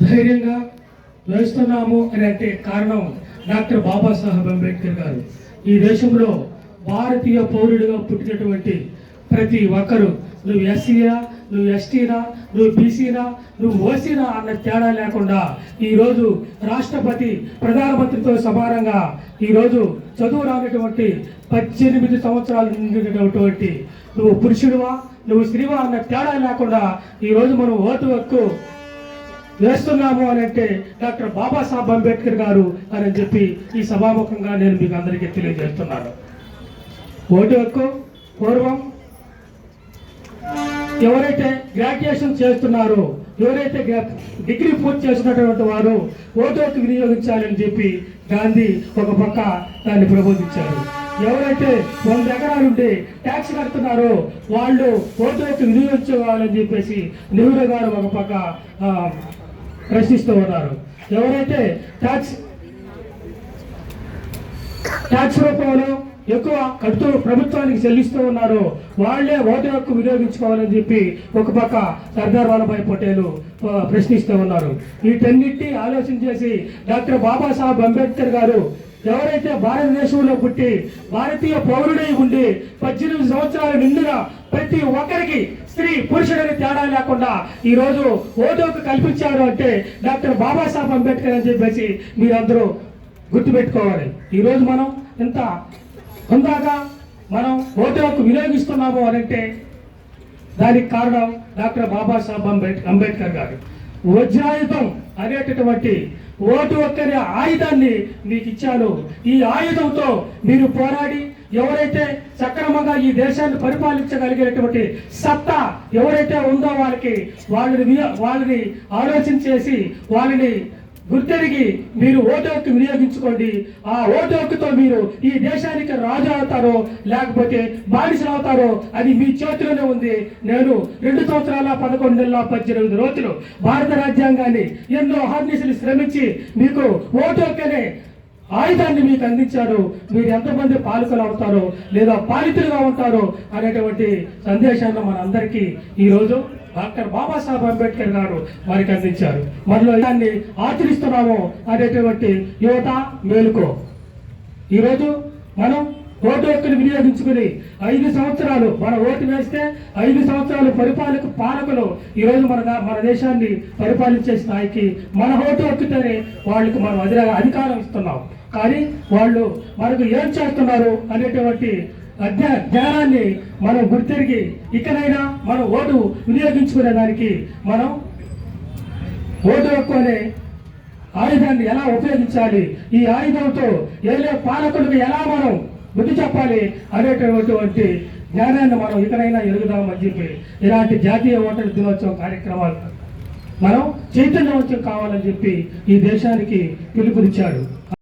ధైర్యంగా వేస్తున్నాము అని అంటే కారణం డాక్టర్ బాబాసాహెబ్ అంబేద్కర్ గారు. ఈ దేశంలో భారతీయ పౌరుడిగా పుట్టినటువంటి ప్రతి ఒక్కరు నువ్వు ఎస్సీయా నువ్వు ఎస్టీనా నువ్వు బీసీనా నువ్వు ఓసీనా అన్న తేడా లేకుండా ఈరోజు రాష్ట్రపతి ప్రధానమంత్రితో సమానంగా ఈరోజు చదువు రానటువంటి పద్దెనిమిది సంవత్సరాలు నిండినటువంటి నువ్వు పురుషుడివా నువ్వు స్త్రీవా అన్న తేడా లేకుండా ఈరోజు మనం ఓటు హక్కు వేస్తున్నాము అని అంటే డాక్టర్ బాబాసాహెబ్ అంబేద్కర్ గారు అని చెప్పి ఈ సభాముఖంగా నేను మీకు అందరికీ తెలియజేస్తున్నాను. ఓటు హక్కు పూర్వం ఎవరైతే గ్రాడ్యుయేషన్ చేస్తున్నారో ఎవరైతే డిగ్రీ పూర్తి చేసినటువంటి వారు ఓటోకి వినియోగించాలని చెప్పి గాంధీ ఒక పక్క దాన్ని ప్రబోధించారు. ఎవరైతే వంద ఎకరాలుండి ట్యాక్స్ కడుతున్నారో వాళ్ళు ఓటు హక్కు వినియోగించుకోవాలని చెప్పేసి నెహ్రూ గారు ఒక పక్క ప్రశ్నిస్తూ ఉన్నారు. ఎవరైతే ట్యాక్స్ ట్యాక్స్ రూపంలో ఎక్కువ కడుతూ ప్రభుత్వానికి చెల్లిస్తూ ఉన్నారో. వాళ్ళే ఓటు హక్కు వినియోగించుకోవాలని చెప్పి ఒక పక్క సర్దార్ వల్లభాయ్ పటేల్ ప్రశ్నిస్తూ ఉన్నారు. వీటన్నిటి ఆలోచన చేసి డాక్టర్ బాబాసాహెబ్ అంబేద్కర్ గారు ఎవరైతే భారతదేశంలో పుట్టి భారతీయ పౌరుడై ఉండి పద్దెనిమిది సంవత్సరాల నిండుగా ప్రతి ఒక్కరికి స్త్రీ పురుషుడని తేడా లేకుండా ఈ రోజు ఓటు కల్పించారు అంటే డాక్టర్ బాబాసాహెబ్ అంబేద్కర్ అని చెప్పేసి మీరందరూ గుర్తుపెట్టుకోవాలి. ఈరోజు మనం ఇంత ఇందాక మనం ఓటు హక్కు వినియోగిస్తున్నాము అని అంటే దానికి కారణం డాక్టర్ బాబాసాహెబ్ అంబేడ్ అంబేద్కర్ గారు. వజ్రాయుధం అనేటటువంటి ఓటు ఒక్కరి ఆయుధాన్ని మీకు ఇచ్చాను. ఈ ఆయుధంతో మీరు పోరాడి ఎవరైతే సక్రమంగా ఈ దేశాన్ని పరిపాలించగలిగేటువంటి సత్తా ఎవరైతే ఉందో వాళ్ళకి వాళ్ళని వాళ్ళని ఆలోచన చేసి వాళ్ళని గుర్తెరిగి మీరు ఓటు హక్కు వినియోగించుకోండి. ఆ ఓటు హక్కుతో మీరు ఈ దేశానికి రాజు అవుతారో లేకపోతే బానిసలు అవుతారో అది మీ చేతిలోనే ఉంది. నేను రెండు సంవత్సరాల పదకొండు నెలల పద్దెనిమిది రోజులు భారత రాజ్యాంగాన్ని ఎన్నో హార్నిసులు శ్రమించి మీకు ఓటు హక్కునే ఆయుధాన్ని మీకు అందించారు. మీరు ఎంతమంది పాలకులు అవుతారో లేదా పాలితులుగా ఉంటారో అనేటువంటి సందేశాన్ని మన అందరికీ ఈరోజు డాక్టర్ బాబాసాహెబ్ అంబేద్కర్ గారు వారికి అందించారు. మనలో దాన్ని ఆచరిస్తున్నాము అనేటువంటి యువత మేలుకో. ఈరోజు మనం ఓటు హక్కును వినియోగించుకుని ఐదు సంవత్సరాలు మన ఓటు వేస్తే ఐదు సంవత్సరాలు పరిపాలక పాలకులు ఈరోజు మన మన దేశాన్ని పరిపాలించే స్థాయికి మన ఓటు హక్కుతోనే వాళ్ళకి మనం అధిర అధికారం ఇస్తున్నాం. కానీ వాళ్ళు మనకు ఏం చేస్తున్నారు అనేటువంటి జ్ఞానాన్ని మనం గుర్తెరిగి ఇకనైనా మనం ఓటు వినియోగించుకునే దానికి మనం ఓటు హక్కు అనే ఆయుధాన్ని ఎలా ఉపయోగించాలి? ఈ ఆయుధంతో ఏలే పాలకులకు ఎలా మనం బుద్ధి చెప్పాలి అనేటటువంటి జ్ఞానాన్ని మనం ఇకనైనా ఎరుగుదామని చెప్పి ఇలాంటి జాతీయ ఓటమి దినోత్సవం కార్యక్రమాలు మనం చైతన్యవంతం కావాలని చెప్పి ఈ దేశానికి పిలుపునిచ్చాడు.